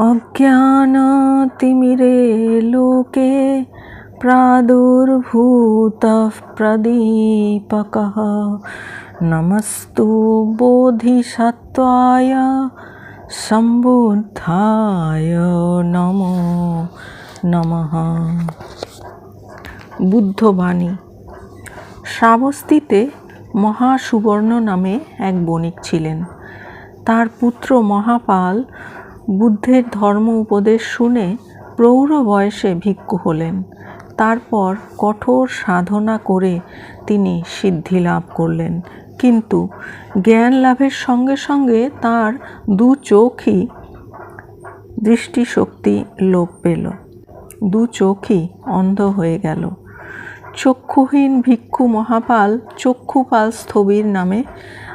अज्ञानतिमिरे लोके प्रादुर्भूतः प्रदीपकः नमस्तु बोधिसत्त्वाय সম্বুদ্ধায় নম নমঃ বুদ্ধবাণী শ্রাবস্তিতে মহাসুবর্ণ নামে এক বণিক ছিলেন তার পুত্র মহাপাল বুদ্ধের ধর্ম উপদেশ শুনে প্রৌঢ় বয়সে ভিক্ষু হলেন। তারপর কঠোর সাধনা করে তিনি সিদ্ধি লাভ করলেন। কিন্তু জ্ঞান লাভের সঙ্গে সঙ্গে তার দু চোখই দৃষ্টিশক্তি লোপ পেল। দু চোখই অন্ধ হয়ে গেল। চক্ষুহীন ভিক্ষু মহাপাল চক্ষুপাল স্থবির নামে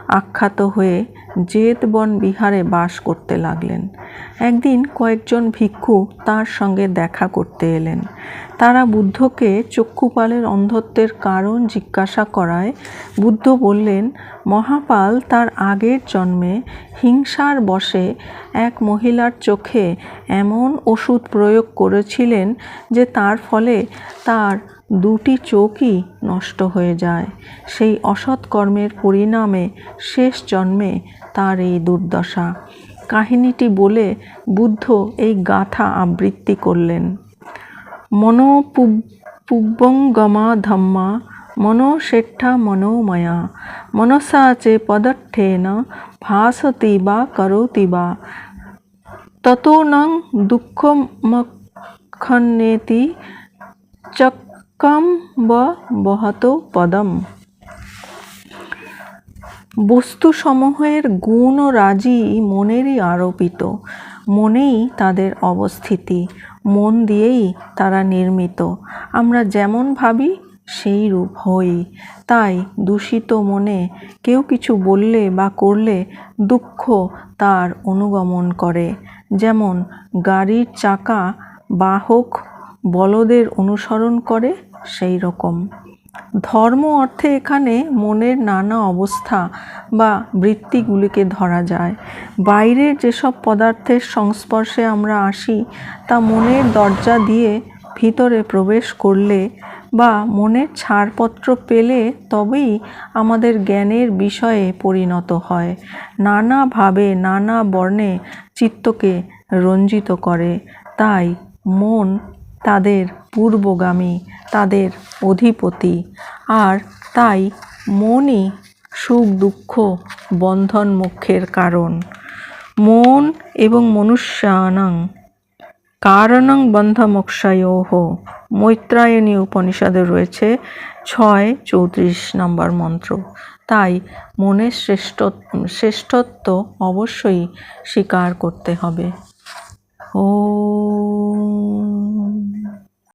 আখ্যাত হয়ে জেতবন বিহারে বাস করতে লাগলেন। একদিন কয়েকজন ভিক্ষু তার সঙ্গে দেখা করতে এলেন। তারা বুদ্ধকে চক্ষুপালের অন্ধত্বের কারণ জিজ্ঞাসা করায় বুদ্ধ বললেন, মহাপাল তার আগের জন্মে হিংসার বশে এক মহিলার চোখে এমন ওষুধ প্রয়োগ করেছিলেন যে তার ফলে তার দুটি চোখই নষ্ট হয়ে যায়। সেই অসৎ কর্মের পরিণামে শেষ জন্মে তার এই দুর্দশা। কাহিনীটি বলে বুদ্ধ এই গাথা আবৃত্তি করলেন। মনোপুব্বঙ্গমা ধম্মা মনোষেঠা মনোময়া, মনসা চে পদঠেন ভাসতি বা করোতি বা। ততো নং দুঃখমক্ষন্নেতি ব বহত পদম। বস্তুসমূহের গুণ ও রাজি মনেরই আরোপিত, মনেই তাদের অবস্থিতি, মন দিয়েই তারা নির্মিত। আমরা যেমন ভাবি, সেই রূপ হই। তাই দূষিত মনে কেউ কিছু বললে বা করলে দুঃখ তার অনুগমন করে। যেমন গাড়ির চাকা বাহক বলদের অনুসরণ করে সেই রকম। ধর্ম অর্থে এখানে মনের নানা অবস্থা বা বৃত্তিগুলিকে ধরা যায়। বাইরের যেসব পদার্থের সংস্পর্শে আমরা আসি, তা মনের দরজা দিয়ে ভিতরে প্রবেশ করলে বা মনের ছাড়পত্র পেলে তবেই আমাদের জ্ঞানের বিষয়ে পরিণত হয়। নানাভাবে, নানা বর্ণে চিত্তকে রঞ্জিত করে। তাই মন তাদের পূর্বগামী, তাদের অধিপতি। আর তাই মনই সুখ দুঃখ বন্ধন মোক্ষের কারণ। মন এবং মনুষ্যানাং কারণং বন্ধ মোক্ষায়োহ মৈত্রায়ণী উপনিষদে রয়েছে ছয় চৌত্রিশ নম্বর মন্ত্র। তাই মনের শ্রেষ্ঠ, শ্রেষ্ঠত্ব অবশ্যই স্বীকার করতে হবে। ও